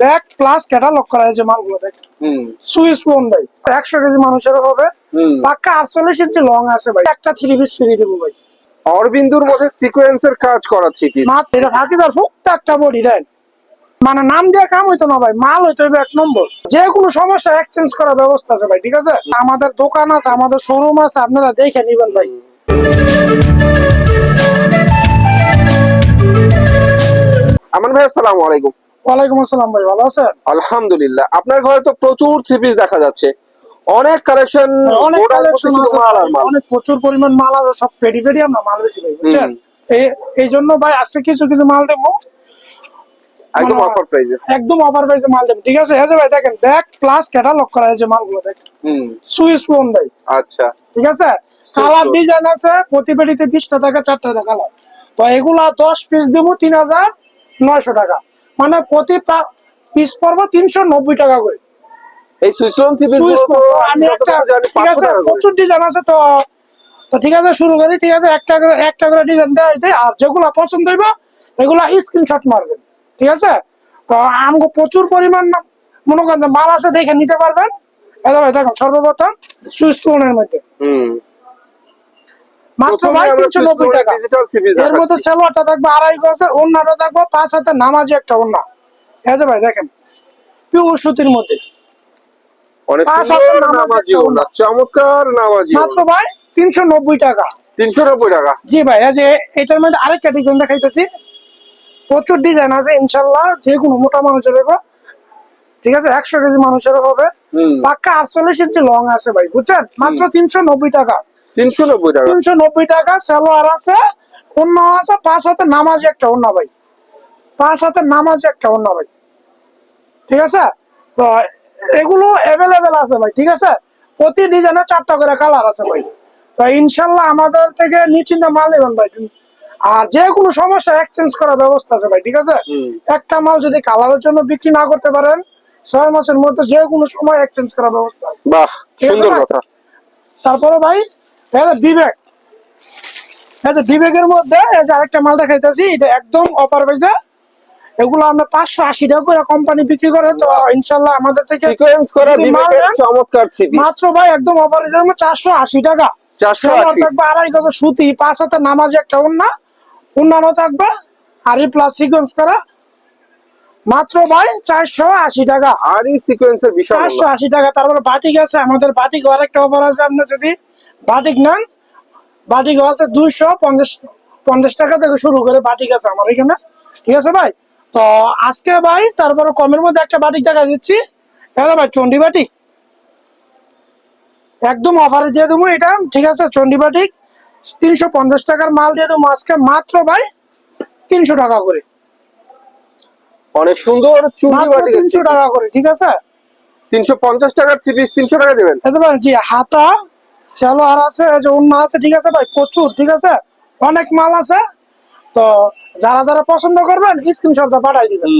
Back plus catalogue করা হয়েছে মালগুলো দেখেন সুইস ফোন ভাই। একশো কেজি মানুষের হবে। পাক্কা আটচল্লিশ ইঞ্চি লং আছে ভাই একটা থ্রি পিস ফ্রি দেবো ভাই। অরবিন্দুর মধ্যে সিকোয়েন্সের কাজ করা থ্রি পিস মাত্র এটা ফাঁকি দেওয়ার ফুক্ত একটা বডি দেন মানে নাম দিয়ে কাম হইতো না ভাই। মাল হইতো এক নম্বর। যে কোনো সমস্যা এক্সচেঞ্জ করার ব্যবস্থা আছে ভাই ঠিক আছে? আমাদের দোকান আছে আমাদের শোরুম আছে আপনারা দেখে নিবেন ভাই। আমান ভাই আসসালামু আলাইকুম। ওয়ালাইকুম আসসালাম ভাই ভালো আছেন? আলহামদুলিল্লাহ। আপনার ঘরে তো প্রচুর থ্রি পিস দেখা যাচ্ছে। অনেক কালেকশন অনেক কালেকশন অনেক প্রচুর পরিমাণ মাল আছে সব আমরা মাল বেশি ভাই বুঝছেন? এই- জন্য ভাই আজকে কিছু কিছু মাল দেবো একদম মানে- অফার প্রাইসে একদম অফার প্রাইসে মাল দেবো ঠিক আছে? হ্যাঁ ভাই দেখেন ব্যাক প্লাস ক্যাটালগ করা হয়েছে মালগুলো দেখেন হুম। সুইস ফোন ভাই। আচ্ছা। ঠিক আছে? কালার ডিজাইন আছে প্রতি পেটিতে বিশটা টাকা চারটা টাকা কালার তো এগুলা দশ পিস দিব তিন হাজার নয়শো টাকা। মানে প্রতি পিস পড়ব তিনশো নব্বই টাকা করে। এই সুইসলম থ্রি পিস সুইস ফোন আমি একটা ঠিক আছে প্রচুর ডিজাইন আছে তো। তো ঠিক আছে শুরু করি ঠিক আছে একটা করে একটা করে ডিজাইন দেওয়া হইতে আর যেগুলা পছন্দ হইব এগুলা স্ক্রিনশট মারবেন ঠিক আছে? তো আমাকে প্রচুর পরিমাণ মনে করেন মাল আছে দেখে নিতে পারবেন। এটা ভাই দেখুন সর্বপ্রথম সুইচ মধ্যে। হুম। মাত্র ভাই তিনশো নব্বই টাকা। ডিজিটাল থ্রি পিস এর মধ্যে সালোয়ারটা থাকবে আড়াই গজের অন্যটা থাকবে পাঁচ হাতে নামাজি একটা অন্য এই যে ভাই দেখেন পিওর সুতির মধ্যে। অনেক পাঁচ সুন্দর হাতের নামাজি নামাজি একটা ওড়না চমৎকার নামাজি মাত্র ভাই তিনশো নব্বই টাকা। তিনশো নব্বই টাকা। জি ভাই যে এটার মধ্যে আরেকটা ডিজাইন দেখাইতেছি। প্রচুর ডিজাইন আছে ইনশাল্লাহ যে কোনো মোটা মানুষের ঠিক আছে একশো কেজি মানুষের হবে। পাক্কা আটচল্লিশ ইঞ্চি লং আছে ভাই বুঝছেন? মাত্র তিনশো নব্বই টাকা। তিনশো নব্বই টাকা। তিনশো নব্বই টাকা সালোয়ার আছে অন্য আছে পাঁচ হাতে নামাজ একটা অন্য ভাই। পাঁচ হাতে নামাজ একটা অন্য ভাই। ঠিক আছে? তো এগুলো অ্যাভেলেবেল আছে ভাই ঠিক আছে? প্রতি ডিজাইনে চারটা করে কালার আছে ভাই। তো ইনশাল্লাহ আমাদের থেকে নিশ্চিন্তে মাল নেবেন ভাই। আর যে কোনো সমস্যা এক্সচেঞ্জ করার ব্যবস্থা আছে ভাই ঠিক আছে? একটা মাল যদি কালারের জন্য বিক্রি না করতে পারেন ছয় মাসের মধ্যে যে কোনো সময় এক্সচেঞ্জ করার ব্যবস্থা আছে। বাহ সুন্দর কথা। তারপরে ভাই এটা বিবেক। এটা বিবেকের মধ্যে আরেকটা মাল দেখাইতেছি এটা একদম অফার পাইছে এগুলো আমরা পাঁচশো আশি টাকা করে কোম্পানি বিক্রি করে তো ইনশাল্লাহ আমাদের থেকে চমৎকার মাত্র ভাই একদম অফার চারশো আশি টাকা। চারশো থাকবে আড়াই গজ সুতি পাঁচ হাতে নামাজ একটা উন্না উন্নানো থাকবে আরি প্লাস সিকোয়েন্স করা। মাত্র ভাই চারশো আশি টাকা। আর সিকোয়েন্সের বিশাল চারশো আশি টাকা তারপরে বাটিক আছে আমাদের বাটিক আরেকটা অফার আছে আপনি যদি বাটিক নেন। বাটিক আছে দুইশো পঞ্চাশ পঞ্চাশ টাকা থেকে শুরু করে বাটিক আছে আমার এখানে। ঠিক আছে ভাই? তো আজকে ভাই তারপরে কমের মধ্যে একটা বাটিক দেখা দিচ্ছি। হ্যালো ভাই চন্ডি বাটিক? একদম অফারে দিয়ে দেবো এটা। ঠিক আছে চন্ডি বাটিক। তিনশো পঞ্চাশ টাকার মাল দিয়ে দেবো আজকে। মাত্র ভাই তিনশো টাকা করে। অনেক সুন্দর তিনশো টাকা করে ঠিক আছে? তিনশো পঞ্চাশ টাকার থ্রি পিস তিনশো টাকা দেবেন। জি হাতা সালোয়ার আছে যে অন্য আছে ঠিক আছে ভাই? প্রচুর ঠিক আছে? অনেক মাল আছে। তো যারা যারা পছন্দ করবেন স্ক্রিনশটটা পাঠাই দিবেন।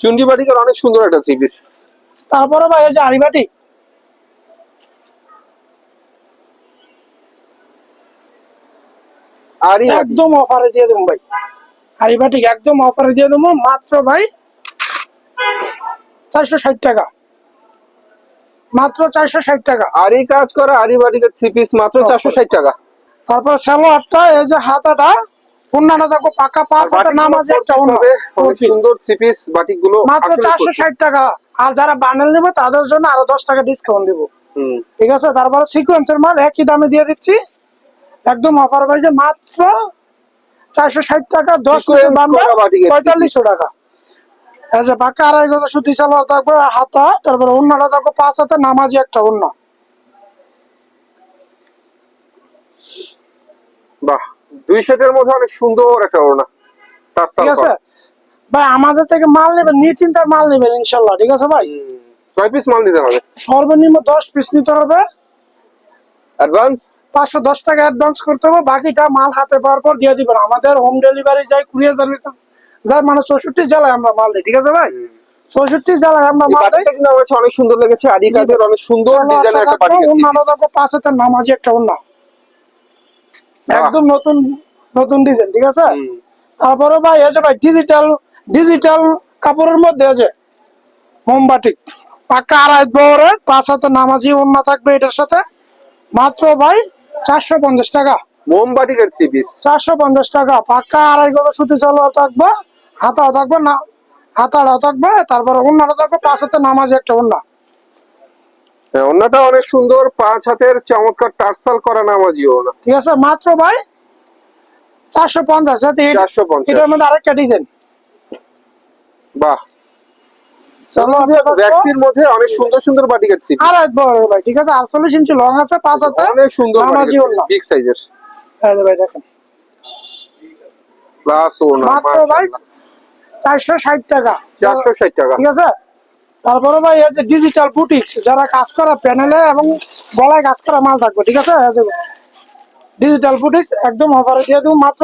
চুন্ডি বাটিকের অনেক সুন্দর একটা থ্রি পিস তারপরে ভাই এই যে আরিবাটি আর একদম অফারে দিয়ে দেবো ভাই। আরিবাটি একদম অফারে দিয়ে দেবো মাত্র ভাই চারশো ষাট টাকা। মাত্র চারশো ষাট টাকা। আর কাজ করা আরি বাটিকের থ্রি পিস মাত্র চারশো ষাট টাকা। তারপর সালোয়ারটা এই যে হাতাটা অন্যান্য দেখো পাকা পাঁচ হাতে বাটিকগুলো একটা four piece অন্য হবে, four অনেক piece। সুন্দর থ্রি পিস বাটিকগুলো মাত্র চারশো ষাট টাকা। আর যারা নেবে তাদের জন্য আরও দশ টাকা ডিসকাউন্ট দিব। ঠিক আছে? তারপরে সিকোয়েন্সের মাল একই দামে দিয়ে দিচ্ছি। একদম অফার মাত্র চারশো ষাট টাকা দশ পঁয়তাল্লিশশো টাকা। পাকা আড়াই গজ সুতি সালোয়ার থাকবে হাতা তারপরে অন্যটা থাকবে পাঁচ হাতে নামাজি একটা অন্য বাহ দুই সেটের মধ্যে অনেক সুন্দর একটা ওড়না ঠিক আছে? ভাই আমাদের থেকে মাল নেবেন নিয়ে চিন্তায় মাল নেবেন ইনশাল্লাহ ঠিক আছে ভাই? কয় পিস মাল দিতে হবে? সর্বনিম্ন দশ পিস নিতে হবে। অ্যাডভান্স পাঁচশো দশ টাকা অ্যাডভান্স করতে হবে বাকিটা মাল হাতে পাওয়ার পর দিয়ে দিবেন। আমাদের হোম ডেলিভারি যাই কুরিয়ার সার্ভিস যাই মানে চৌষট্টি জেলায় আমরা মাল দিই ঠিক আছে ভাই? চৌষট্টি জেলায় আমরা মাল দিই। অনেক সুন্দর লেগেছে। আদি কাজের অনেক সুন্দর ডিজাইনের একটা বাটিক আছে অন্যান্য দেখো পাঁচ হাতের নামাজি একটা অন্য একদম নতুন নতুন ডিজাইন ঠিক আছে? তারপরে ভাই এই যে ভাই ডিজিটাল ডিজিটাল কাপড়ের মধ্যে আছে মোমবাটি পাক্কা আড়াই বহরের পাঁচ হাতে নামাজি অন্য থাকবে এটার সাথে। মাত্র ভাই চারশো পঞ্চাশ টাকা। পিস চারশো পঞ্চাশ টাকা পাক্কা আড়াই গলো সুতি চালও থাকবে। হাতাও থাকবে না হাতাটাও থাকবে তারপরে অন্যটা থাকবে পাঁচ হাতে নামাজ একটা অন্য অন্যটা অনেক সুন্দর পাঁচ হাতের চমৎকার টার্সাল করা নামাজিও না ঠিক আছে মাত্র ভাই চারশো পঞ্চাশ চারশো পঞ্চাশ। এটার মধ্যে আরেকটা ডিজাইন। বাহ। মধ্যে অনেক সুন্দর সুন্দর আর বড় ভাই ঠিক আছে ইঞ্চি লং আছে পাঁচ হাতে অনেক সুন্দর নামাজি। বিগ সাইজের ভাই দেখেন। ওনা মাত্র ভাই চারশো ষাট টাকা। চারশো ষাট টাকা। ঠিক আছে? তারপরে ভাই এই যে ডিজিটাল বুটিক্স যারা কাজ করা প্যানেলে এবং গলায় কাজ করা মাল থাকবে ঠিক আছে? ডিজিটাল বুটিক্স একদম অফারে দিয়ে দেবো মাত্র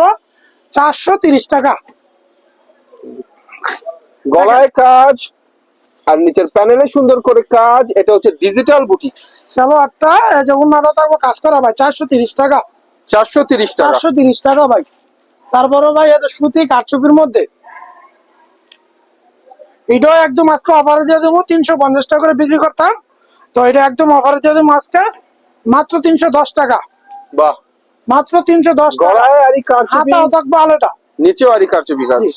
চারশো তিরিশ টাকা। গলায় কাজ আর নিচের প্যানেলে সুন্দর করে কাজ এটা হচ্ছে ডিজিটাল বুটিক সালোয়ারটা এই যে অন্যটা থাকবে কাজ করা ভাই চারশো তিরিশ টাকা। চারশো তিরিশ টাকা। চারশো তিরিশ টাকা ভাই। তারপরে ভাই এটা সুতি কারচুপির মধ্যে এটাও একদম আজকে অফারে দিয়ে দেবো। তিনশো পঞ্চাশ টাকা করে বিক্রি করতাম। তো এটা একদম অফারে দিয়ে দেবো আজকে। মাত্র তিনশো দশ টাকা। বাহ। মাত্র তিনশো দশ টাকা। হাতাও থাকবে আলাদা। নিচেও আরি কারচুপি কাজ? জি।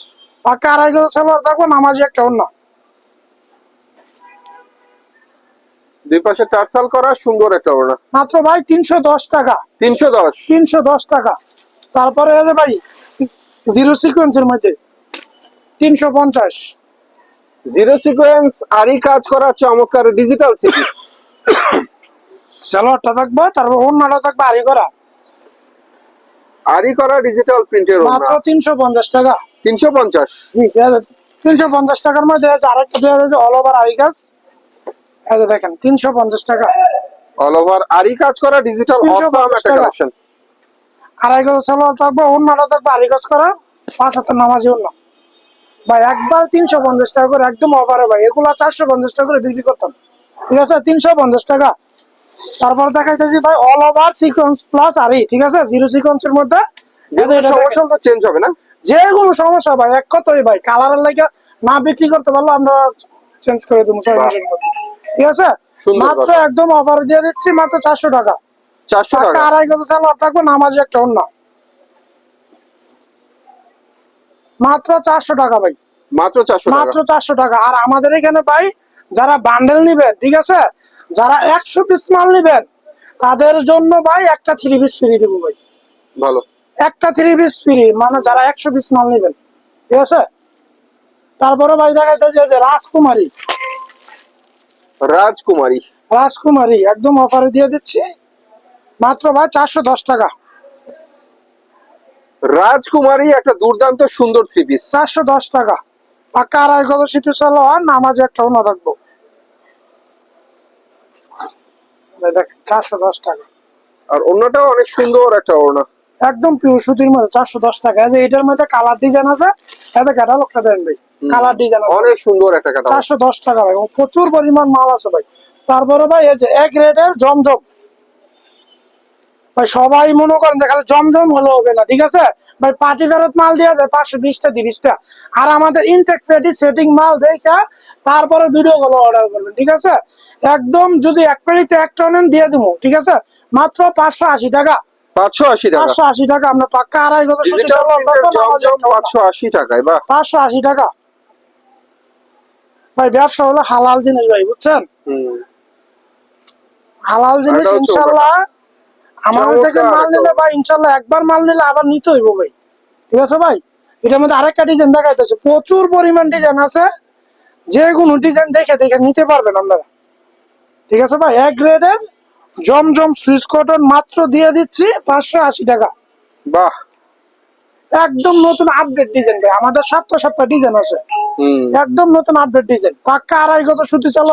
পাক্কা আড়াই গজ সালোয়ার থাকবে নামাজি একটা অন্য। দুই পাশে টার্সাল করা সুন্দর একটা ওড়না। মাত্র ভাই তিনশো দশ টাকা। তিনশো দশ? তিনশো দশ টাকা। তারপরে ভাই জিরো সিকোয়েন্সের মধ্যে। তিনশো পঞ্চাশ। জিরো সিকোয়েন্স আরি কাজ করা চমৎকার ডিজিটাল সিরিজ সালোয়ারটা থাকবে তারপর অন্যটা থাকবে আড়ি করা। আরি করা ডিজিটাল প্রিন্টের মাত্র ওড়না তিনশো পঞ্চাশ টাকা। তিনশো পঞ্চাশ। জি তিনশো পঞ্চাশ টাকার মধ্যে আছে আরেকটা দেওয়া যাচ্ছে অল ওভার আড়ি গাছ এই যে দেখেন তিনশো পঞ্চাশ টাকা। অল ওভার আরি কাজ করা ডিজিটাল 350 অসাম একটা। কালেকশন আড়াই গজ সালোয়ার থাকবে অন্যটা থাকবে আড়ি গাছ করা পাঁচ হাতের নামাজি অন্য ভাই একবার তিনশো পঞ্চাশ টাকা করে একদম অফারে ভাই। এগুলো চারশো পঞ্চাশ টাকা করে বিক্রি করতাম। ঠিক আছে? তিনশো পঞ্চাশ টাকা। তারপর দেখাইতেছি ভাই অল ওভার সিকোয়েন্স প্লাস আরই ঠিক আছে? জিরো সিকোয়েন্সের মধ্যে। যেহেতু সমস্যা চেঞ্জ হবে না? যে কোনো সমস্যা ভাই এক কথাই ভাই কালারের লাগে না বিক্রি করতে পারলে আমরা চেঞ্জ করে দেবো ছয় মাসের মধ্যে। ঠিক আছে? মাত্র একদম অফার দিয়ে দিচ্ছি মাত্র চারশো টাকা। চারশো টাকা। আড়াই সালোয়ার থাকবে নামাজি একটা অন্য। মাত্র চারশো টাকা ভাই। মাত্র চারশো মাত্র চারশো টাকা। আর আমাদের এখানে ভাই যারা বান্ডেল নিবেন ঠিক আছে? যারা একশো পিস মাল নিবেন তাদের জন্য ভাই একটা থ্রি পিস ফ্রি দেবো ভাই। ভালো। একটা থ্রি পিস ফ্রি মানে যারা একশো পিস মাল নিবেন ঠিক আছে? তারপরে ভাই দেখাইতেছে যে রাজকুমারী। রাজকুমারী। রাজকুমারী একদম অফারে দিয়ে দিচ্ছি। মাত্র ভাই চারশো দশ টাকা। রাজকুমারী একটা দুর্দান্ত সুন্দর থ্রি পিস চারশো দশ টাকা। পাক্কা আড়াই গত শীত সালোয়ার নামাজে একটা অন্য থাকব। দেখেন চারশো দশ টাকা। আর অন্যটাও অনেক সুন্দর একটা ওড়না। একদম পিওর সুতির মধ্যে চারশো দশ টাকা। যে এটার মধ্যে কালার ডিজাইন আছে এতে ক্যাটালগটা দেন ভাই। কালার ডিজাইন অনেক সুন্দর একটা চারশো দশ টাকা ভাই। প্রচুর পরিমাণ মাল আছে ভাই। তারপরে ভাই এই যে এক রেটের জমজম। ভাই সবাই মনে করেন যে খালি জমজম হলে হবে না ঠিক আছে? ভাই পার্টি ফেরত মাল দিয়ে দেয় পাঁচশো বিশটা তিরিশটা। আর আমাদের ইনটেক পেটি সেটিং মাল দেখে তারপরে ভিডিও গুলো অর্ডার করবেন ঠিক আছে? একদম যদি এক পেটিতে একটা নেন দিয়ে দেবো ঠিক আছে? মাত্র পাঁচশো আশি টাকা। পাঁচশো আশি টাকা। পাঁচশো আশি টাকা আমরা পাক্কা আড়াই গত ডিজিটাল জমজম পাঁচশো আশি টাকায় বাহ পাঁচশো আশি টাকা। ভাই ব্যবসা হলো হালাল জিনিস ভাই বুঝছেন? হালাল জিনিস ইনশাল্লাহ আমাদের থেকে মাল নিলে ভাই ইনশাল্লাহ একবার মাল নিলে আবার নিতে হইব ভাই। ঠিক আছে ভাই? এটার মধ্যে আরেকটা ডিজাইন দেখাইতেছে প্রচুর পরিমাণ ডিজাইন আছে। যে কোনো ডিজাইন দেখে দেখে নিতে পারবেন আপনারা। ঠিক আছে ভাই? এক গ্রেডের জমজম সুইচ কটন মাত্র দিয়ে দিচ্ছি পাঁচশো আশি টাকা। বাহ। একদম নতুন আপডেট ডিজাইন ভাই। আমাদের সপ্তাহ সপ্তাহ ডিজাইন আছে। একদম নতুন আপডেট ডিজাইন পাক্কা আড়াই গত সুতি চালো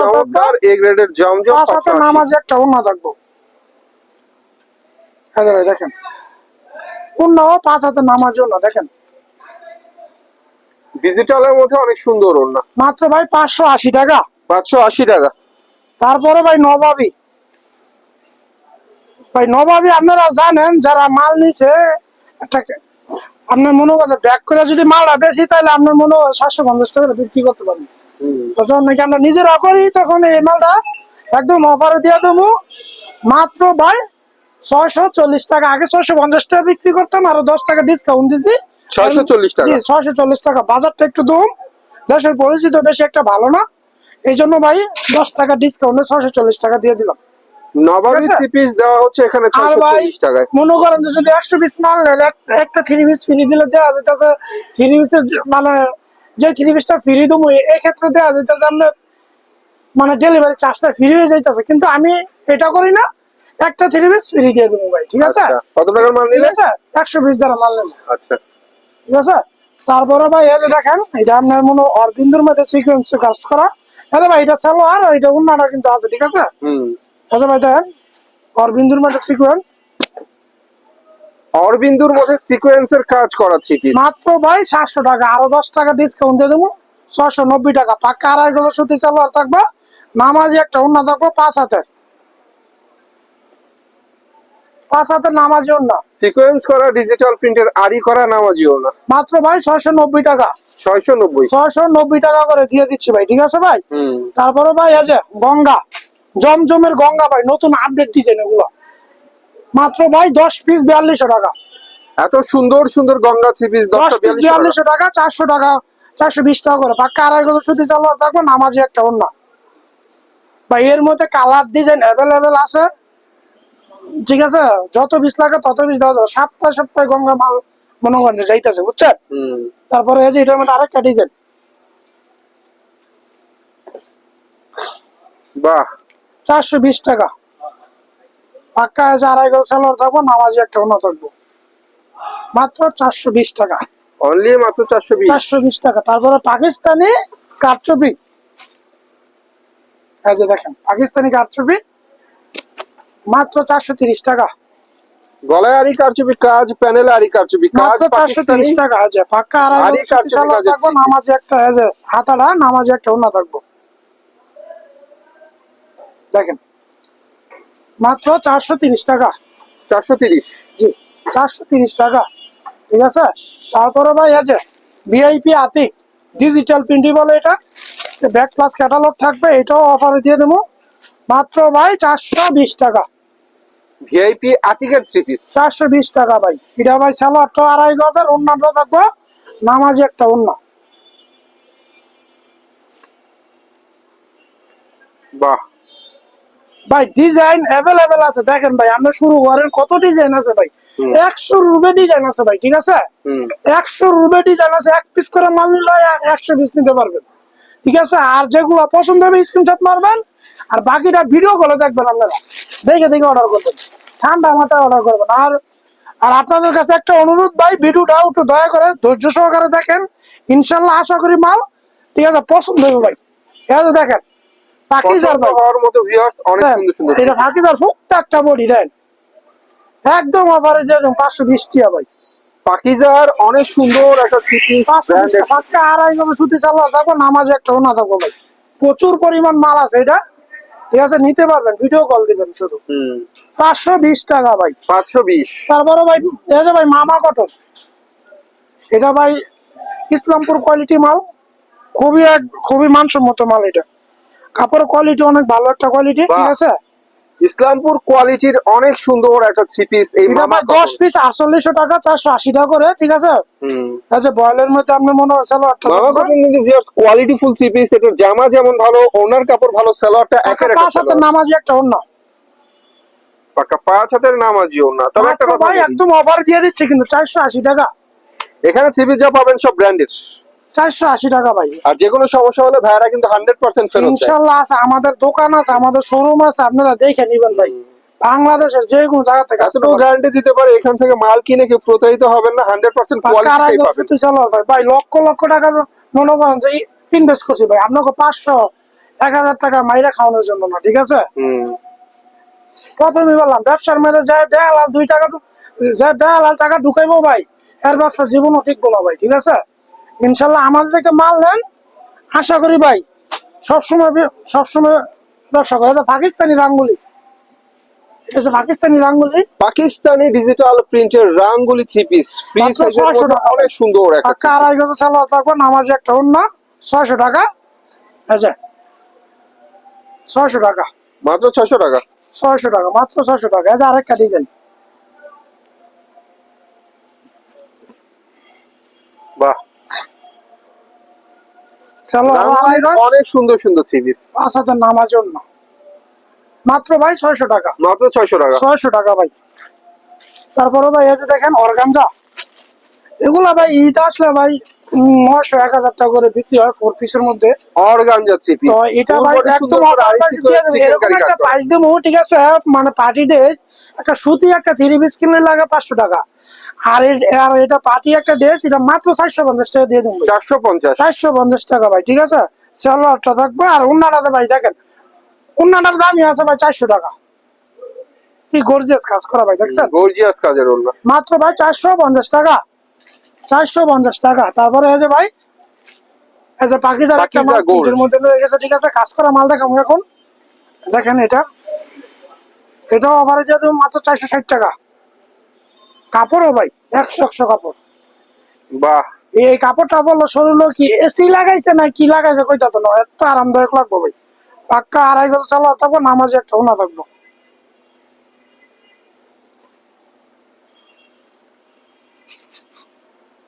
জমজম নামাজে একটা অন্য থাকব। হ্যাঁ ভাই দেখেন। অন্য পাঁচ হাতে নামাজ অন্য দেখেন। ডিজিটালের মধ্যে অনেক সুন্দর ওড়না। মাত্র ভাই পাঁচশো আশি টাকা। পাঁচশো আশি টাকা। তারপরে ভাই নবাবি। ভাই নবাবি আপনারা জানেন যারা মাল নিছে একটা আপনার মনে করেন ব্যাক করে যদি মালটা বেশি তাহলে আপনার মনে হয় সাতশো পঞ্চাশ টাকা বিক্রি করতে পারবেন হুম। যখন নাকি আমরা নিজেরা করি তখন এই মালটা একদম অফারে দিয়ে দেবো। মাত্র ভাই ছয়শো চল্লিশ টাকা। আগে ছয়শো পঞ্চাশ টাকা বিক্রি করতাম আরও দশ টাকা ডিসকাউন্ট দিছি। 640 টাকা। ছয়শো চল্লিশ টাকা। বাজারটা একটু দম। দেশের পরিচিত বেশি একটা ভালো না। এই জন্য ভাই দশ টাকা ডিসকাউন্টে ছয়শো চল্লিশ টাকা দিয়ে দিলাম। পিস দেওয়া হচ্ছে এখানে ছয়শো চল্লিশ টাকায়। মনে করেন যদি একশো পিস মাল একটা থ্রি পিস ফ্রি দিলে দেওয়া যেতেছে। থ্রি পিসের মানে যে থ্রি পিসটা ফ্রি দেবো এই ক্ষেত্রে দেওয়া যেতেছে আপনার মানে ডেলিভারি চার্জটা ফ্রি হয়ে যাইতেছে। কিন্তু আমি এটা করি না। একটা থ্রি পিস ফ্রি দিয়ে দেবো ভাই ঠিক আছে? আচ্ছা, কত টাকার মাল নিলে? আছে? একশো পিস যারা মাল নেবে। আচ্ছা। ঠিক আছে? তারপরে ভাই এই যে দেখেন এটা আপনার মনে অরবিন্দুর মধ্যে সিকুয়েন্স কাজ করা। এটা ভাই এটা চালো আর এটা অন্যটা কিন্তু আছে ঠিক আছে? হুম। এটা ভাই দেখেন অরবিন্দুর মধ্যে সিকুয়েন্স অরবিন্দুর মধ্যে সিকোয়েন্সের কাজ করা থ্রি পিস মাত্র ভাই সাতশো টাকা আরও দশ টাকা ডিসকাউন্ট দিয়ে দেবো। ছশো নব্বই টাকা পাক্কা আড়াই গজ সুতি চালোয়ার থাকবে। নামাজি একটা অন্য থাকবে পাঁচ হাতের। পাঁচ হাতের নামাজি অন্য সিকোয়েন্স করা ডিজিটাল প্রিন্টের আরি করা নামাজিও না মাত্র ভাই ছয়শো নব্বই টাকা। ছয়শো নব্বই ছয়শো নব্বই টাকা করে দিয়ে দিচ্ছি ভাই ঠিক আছে ভাই? তারপরে ভাই আছে গঙ্গা জমজমের গঙ্গা ভাই নতুন আপডেট ডিজাইন এগুলো। মাত্র ভাই দশ পিস বিয়াল্লিশশো টাকা। এত সুন্দর সুন্দর গঙ্গা থ্রি পিস দশ পিস বিয়াল্লিশশো টাকা চারশো টাকা চারশো বিশ টাকা করে। পাক্কা আড়াই গজ সুতি চালোয়ার থাকবে নামাজি একটা অন্য ভাই এর মধ্যে কালার ডিজাইন অ্যাভেলেবেল আছে। ঠিক আছে? যত বিষ লাগে তত বিষ দেওয়া যাবে। সপ্তাহে সপ্তাহে গঙ্গা মাল মনে করেন যাইতেছে বুঝছেন? তারপরে এই যে এটার মধ্যে আরেকটা ডিজাইন বাহ। চারশো বিশ টাকা। পাক্কা আছে আড়াই গজ সালোয়ার থাকব নামাজি একটা অন্য থাকব। মাত্র চারশো বিশ টাকা। অনলি মাত্র চারশো বিশ? চারশো বিশ টাকা। তারপরে পাকিস্তানি কারচুপি। এই যে দেখেন পাকিস্তানি কারচুপি। মাত্র চারশো তিরিশ টাকা। গলায় আরি কারচুপি কাজ প্যানেল আরি কারচুপি কাজ চারশো তিরিশ টাকা আছে পাক্কা আড়াই থাকব three একটা হাতাটা নামাজি একটা অন্য থাকব। দেখেন মাত্র চারশো তিরিশ টাকা। চারশো তিরিশ। জি চারশো তিরিশ টাকা ঠিক আছে? তারপরে ভাই আছে ভিআইপি আতিক ডিজিটাল প্রিন্টই বলে এটা। ব্যাক প্লাস ক্যাটালগ থাকবে এটাও অফারে দিয়ে দেবো। মাত্র ভাই চারশো বিশ টাকা। ভিআইপি আতিকের থ্রি পিস চারশো বিশ টাকা ভাই। এটা ভাই সালোয়ারটা আড়াই গজের অন্যান্য থাকবে। নামাজি একটা অন্য বাহ। ভাই ডিজাইন অ্যাভেলেবেল আছে। দেখেন ভাই আমরা শুরু করেন কত ডিজাইন আছে ভাই? একশো রুবে ডিজাইন আছে ভাই ঠিক আছে? একশো রুবে ডিজাইন আছে এক পিস করে মাল নিলে একশো পিস নিতে পারবেন। ঠিক আছে? আর যেগুলো পছন্দ হবে স্ক্রিনশট মারবেন। আর বাকিটা ভিডিও করে দেখবেন আপনারা। দেখে দেখে অর্ডার করবেন। ঠান্ডা মাথায় অর্ডার করবেন। আর আর আপনাদের কাছে একটা অনুরোধ ভাই ভিডিওটা একটু দয়া করে ধৈর্য সহকারে দেখেন। ইনশাল্লাহ আশা করি মাল ঠিক আছে পছন্দ হবে ভাই। দেখেন পাকিজার ভাই। হওয়ার মতো ভিউয়ার্স অনেক সুন্দর সুন্দর। এটা পাকিজার ফুকটা একটা বডি দেন। একদম অফারে দিয়ে দেন পাঁচশো বিশ ভাই। পাকিজার অনেক সুন্দর একটা আড়াই গজ সুতি চালা নামাজে একটা ওনা থাকব ভাই। প্রচুর পরিমাণ মাল আছে এটা। ঠিক আছে নিতে পারবেন ভিডিও কল দিবেন শুধু। পাঁচশো বিশ টাকা ভাই। পাঁচশো বিশ। তারপরে ভাই আছে ভাই মামা কটন এটা ভাই ইসলামপুর কোয়ালিটি মাল। খুবই এক খুবই মানসম্মত মাল এটা। কাপড়ের কোয়ালিটি অনেক ভালো একটা কোয়ালিটি ঠিক আছে? ইসলামপুর কোয়ালিটির অনেক সুন্দর একটা থ্রি পিস এই মামা দশ পিস আটচল্লিশশো টাকা চারশো আশি টাকা করে ঠিক আছে? আচ্ছা বয়েলের মধ্যে আপনি মনে হয় কিন্তু কোয়ালিটি ফুল থ্রি পিস এটার জামা যেমন ভালো ওনার কাপড় ভালো সালোয়ারটা একের একটা পাঁচ হাতের নামাজি একটা অন্য পাক্কা পাঁচ হাতের নামাজিও না তবে একটা কথা ভাই একদম অফার দিয়ে দিচ্ছে কিন্তু চারশো আশি টাকা। এখানে থ্রি পিস যা পাবেন সব ব্র্যান্ডেড চারশো আশি টাকা ভাই। আর যে কোনো সমস্যা হলে ভাইরা কিন্তু হান্ড্রেড পার্সেন্ট ফেরত ইনশাল্লাহ আছে আমাদের দোকান আছে আমাদের শোরুম আছে আপনারা দেখে নিবেন ভাই। বাংলাদেশের যে কোনো জায়গা থেকে এতটুকু গ্যারান্টি দিতে পারে এখান থেকে মাল কিনে কেউ প্রতারিত হবেন না হান্ড্রেড পার্সেন্ট কোয়ালিটি পাবেন। ভাই ভাই লক্ষ লক্ষ টাকা মনে করেন যে ইনভেস্ট করছি ভাই আপনাকে পাঁচশো এক হাজার টাকা মাইরা খাওয়ানোর জন্য না ঠিক আছে? প্রথমে বললাম ব্যবসার মধ্যে যায় বেহালাল দুই টাকা যায় বেহালাল টাকা ঢুকাইবো ভাই এর ব্যবসা জীবনও ঠিক না ভাই ঠিক আছে? ইনশাল্লাহ আমাদের থেকে মাল নেন। আশা করি ভাই সবসময় সবসময় ব্যবসা করে। পাকিস্তানি রাঙ্গুলি। পাকিস্তানি রাঙ্গুলি। পাকিস্তানি ডিজিটাল প্রিন্টের রাঙ্গুলি থ্রি পিস ফ্রি মাত্র সাইজের 600 মধ্যে টাকা। অনেক সুন্দর একটা পাক্কা আড়াই গজ সালোয়ার থাকব নামাজি একটা অন্য ছয়শো টাকা। আচ্ছা ছয়শো টাকা। মাত্র ছয়শো টাকা। ছয়শো টাকা মাত্র ছয়শো টাকা। আরেকটা ডিজাইন বাহ সালোয়ার দাম আড়াই গজ অনেক সুন্দর সুন্দর থ্রি পিস হাতের নামার জন্য। মাত্র ভাই ছয়শো টাকা। মাত্র ছয়শো টাকা। ছয়শো টাকা ভাই। তারপরে ভাই এই যে দেখেন অর্গানজা। এগুলা ভাই ঈদ আসলে ভাই নয়শো এক হাজার টাকা করে বিক্রি হয় ফোর পিসের মধ্যে। থ্রি পিস তো এটা ভাই একদম। এরকম একটা প্রাইস দেবো ঠিক আছে? মানে পার্টি ড্রেস একটা সুতি একটা থ্রি পিস কিনলে লাগে পাঁচশো টাকা। আর আর এটা পার্টি একটা ড্রেস এটা মাত্র চারশো পঞ্চাশ টাকা দিয়ে দেবো। চারশো পঞ্চাশ। চারশো পঞ্চাশ টাকা ভাই ঠিক আছে? সালোয়ারটা থাকবে। আর উন্নাটাতে ভাই দেখেন উন্নাটার দামই আছে ভাই চারশো টাকা। কি গর্জিয়াস কাজ করা ভাই দেখছেন? গর্জিয়াস কাজের মাত্র ভাই চারশো পঞ্চাশ টাকা। চারশো পঞ্চাশ টাকা। তারপরে এই যে ভাই এই যে পাকিজার একটা মাল এর মধ্যে রয়ে গেছে ঠিক আছে? কাজ করা মাল দেখাবো এখন। দেখেন এটা। এটাও আবার দিয়ে মাত্র চারশো ষাট টাকা। কাপড়ও ভাই একশো একশো কাপড়। বাহ। এই কাপড়টা বলল শরীর কি এসি লাগাইছে না কি লাগাইছে? কইতা তো না এত আরামদায়ক লাগবো ভাই। পাক্কা আড়াই গজ চালার থাকব নামাজে একটা থাকব।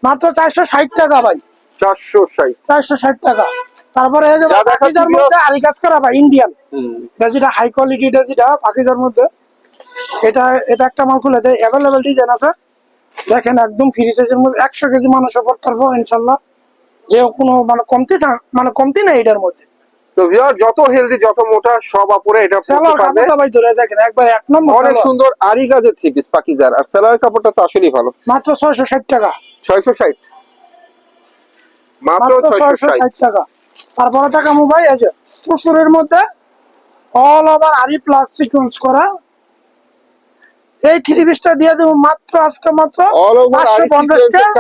মাত্র চারশো ষাট টাকা ভাই। চারশো ষাট। চারশো ষাট টাকা। তারপরে এই যে পাকিজার মধ্যে। আরি কাজ করা ভাই ইন্ডিয়ান। যেটা হাই কোয়ালিটি যেটা পাকিজার মধ্যে। এটা এটা একটা মাল খুলে দেয়। অ্যাভেলেবেল ডিজাইন আছে। দেখেন একদম ফ্রি সাইজের মধ্যে একশো কেজি মানুষ পড়তে পারব ইনশাল্লাহ। যে কোনো মানে কমতি থাক মানে কমতি নেই এটার মধ্যে। তো ভিউয়ার যত হেলদি যত মোটা সব আপুরে এটা পড়তে পারবে। ভাই ধরে দেখেন একবার এক নম্বর অনেক সুন্দর আরি কাজের থ্রি পিস পাকিজার। আর সেলার কাপড়টা তো আসলেই ভালো। মাত্র ছয়শো ষাট টাকা। ছয়শো ষাট। মাত্র ছয়শো ষাট। টাকা। তারপরে টাকা মোবাইল আছে মধ্যে অল ওভার আরি প্লাস সিকুয়েন্স করা। এই থ্রি পিসটা দিয়ে দেবো মাত্র আজকে মাত্র পাঁচশো পঞ্চাশ টাকা।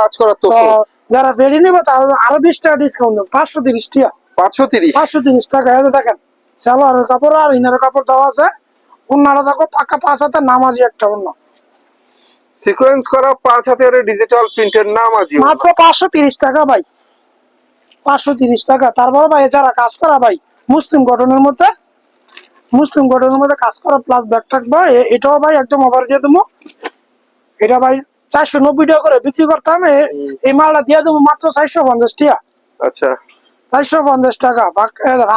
যারা বেরিয়ে নিবে তারা আরও বিশ টাকা ডিসকাউন্ট দেবো। পাঁচশো তিরিশ টাকা পাঁচশো তিরিশ। পাঁচশো তিরিশ টাকা। যে দেখেন সালোয়ারের কাপড় আর ইনারের কাপড় দেওয়া আছে। অন্যরা দেখো পাকা পাঁচ হাতে নামাজি একটা অন্য সিকোয়েন্স করা পাঁচ হাতের ডিজিটাল প্রিন্টের নাম আজি মাত্র পাঁচশো তিরিশ টাকা ভাই। পাঁচশো তিরিশ টাকা। তারপরে ভাই যারা কাজ করা ভাই মুসলিম গঠনের মধ্যে মুসলিম গঠনের মধ্যে কাজ করা প্লাস ব্যাগ থাকবে। এটাও ভাই একদম অফার দিয়ে দেবো। এটা ভাই চারশো নব্বই টাকা করে বিক্রি করতাম। এই মালটা দিয়ে দেবো মাত্র চারশো পঞ্চাশ টাকা আচ্ছা। চারশো পঞ্চাশ টাকা।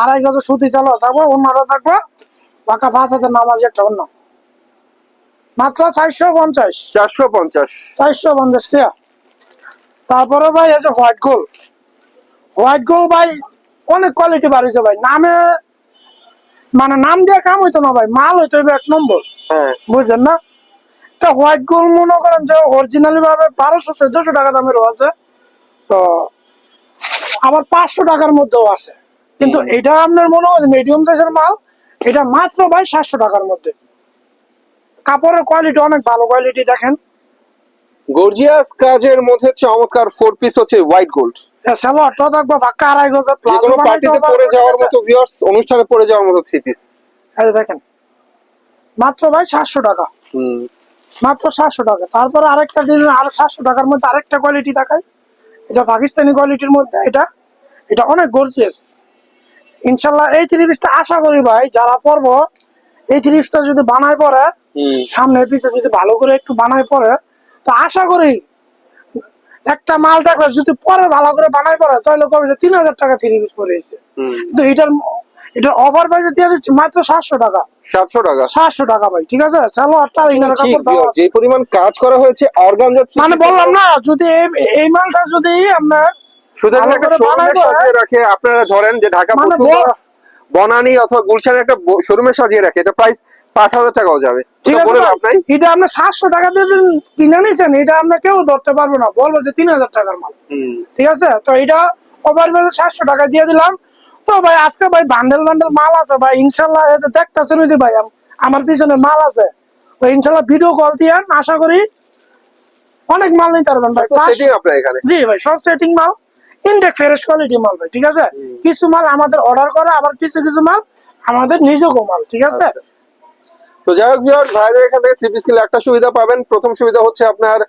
আড়াই গজ সুতি চালো থাকব অন্যরা থাকবে। বাঁকা পাঁচ হাতে নামাজ একটা অন্য। মাত্র চারশো পঞ্চাশ। চারশো পঞ্চাশ। চারশো পঞ্চাশ টাকা তারপরে ভাই এই যে হোয়াইট গোল হোয়াইট গোল ভাই অনেক কোয়ালিটি বাড়িছে ভাই। নামে মানে নাম দিয়ে কাম হইতো না ভাই মাল হইতো এক নম্বর। হ্যাঁ। বুঝছেন না? এটা হোয়াইট গোল মনে করেন যে অরিজিনালি ভাবে বারোশো চোদ্দশো টাকা দামেরও আছে। তো আবার পাঁচশো টাকার মধ্যেও আছে। কিন্তু এটা আপনার মনে হয় মিডিয়াম সাইজের মাল? এটা মাত্র ভাই সাতশো টাকার মধ্যে। কাপড়ের কোয়ালিটি অনেক ভালো কোয়ালিটি দেখেন। গর্জিয়াস কাজের মধ্যে চমৎকার ফোর পিস হচ্ছে হোয়াইট গোল্ড সালোয়ারটা দেখব আড়াই প্লাজো পার্টিতে পরে যাওয়ার মতো ভিউয়ার্স অনুষ্ঠানে পরে যাওয়ার মতো থ্রি পিস এই দেখেন মাত্র ভাই সাতশো টাকা। হুম। মাত্র সাতশো টাকা। তারপরে আরেকটা ডিজাইন আর সাতশো টাকার মধ্যে আরেকটা কোয়ালিটি দেখাই। এটা পাকিস্তানি কোয়ালিটির মধ্যে এটা এটা অনেক গর্জিয়াস ইনশাল্লাহ এই থ্রি পিসটা আশা করি ভাই যারা পরবো এই পিসটা যদি বানায় পরে সামনে পিছে যদি ভালো করে একটু বানায় পরে তো আশা করি একটা মাল দেখলে যদি পরে ভালো করে বানায় পরে তাহলে কবে তিন হাজার টাকা থ্রি পিস পরে কিন্তু এটার এটার অফার প্রাইসে দিয়ে দিচ্ছি মাত্র সাতশো টাকা। সাতশো টাকা? সাতশো টাকা ভাই ঠিক আছে? সালোয়ারটা ইনার কাপড় যে পরিমাণ কাজ করা হয়েছে অর্গানজা মানে বললাম না যদি এই- মালটা যদি আপনার সুতরাং একটা রাখে আপনারা ধরেন যে ঢাকা মানে বনানী অথবা গুলশানের একটা শোরুমে সাজিয়ে রাখে। এটা প্রাইস পাঁচ হাজার টাকাও যাবে। ঠিক আছে এটা আপনি সাতশো টাকা দিয়ে দিন কিনে নিছেন এটা আপনি কেউ ধরতে পারবে না। বলব যে তিন হাজার টাকার মাল। ঠিক আছে? তো এটা ওভার পেজে সাতশো টাকা দিয়ে দিলাম। তো ভাই আজকে ভাই বান্ডেল বান্ডেল মাল আছে ভাই ইনশাল্লাহ এটা দেখতেছেন যদি ভাই আমার পিছনে মাল আছে। তো ইনশাল্লাহ ভিডিও কল দিয়ে আশা করি অনেক মাল নিতে পারবেন ভাই। তো সেটিং আপনার এখানে। জি ভাই সব সেটিং মাল। ইনটেক ফ্রেশ কোয়ালিটি মাল ভাই ঠিক আছে? কিছু মাল আমাদের অর্ডার করা আবার কিছু কিছু মাল আমাদের নিজেকে মাল ঠিক আছে? আচ্ছা। তো যাই হোক ভিউয়ার্স ভাইদের এখান থেকে থ্রি পিস কিনলে একটা সুবিধা পাবেন। প্রথম সুবিধা হচ্ছে আপনার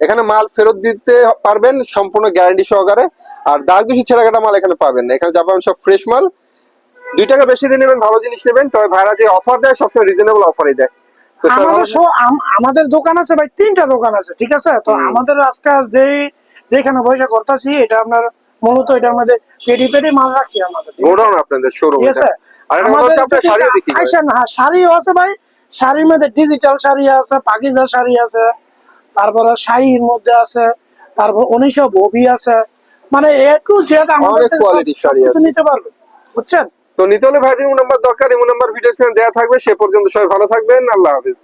এখানে মাল ফেরত দিতে পারবেন সম্পূর্ণ গ্যারান্টি সহকারে। আর দাগ দোষী ছেঁড়াকাটা মাল এখানে পাবেন না। এখানে যা পাবেন সব ফ্রেশ মাল। দুই টাকা বেশি দিয়ে নেবেন ভালো জিনিস নেবেন। তবে ভাইরা যে অফার দেয় সবসময় রিজনেবল অফারই দেয়। আমাদের আমাদের দোকান আছে ভাই তিনটা দোকান আছে ঠিক আছে? তো আমাদের আজকে যে যেখানে পয়সা করতেছি এটা আপনার মূলত এটার মধ্যে পেটি পেটি মাল রাখি আমাদের। গোডাউন আপনাদের শোরুম শাড়িও হ্যাঁ শাড়িও আছে ভাই। শাড়ির মধ্যে ডিজিটাল শাড়ি আছে পাকিজা শাড়ি আছে তারপরে শাড়ির মধ্যে আছে তারপর উনিশশো ববি আছে। মানে এ টু জেড আমাদের থেকে শাড়ি আছে। নিতে পারবে। বুঝছেন? তো নিতে হলে ভাইদের নাম্বার দরকার এমন নাম্বার ভিডিও দেওয়া থাকবে। সে পর্যন্ত সবাই ভালো থাকবেন। আল্লাহ হাফিজ।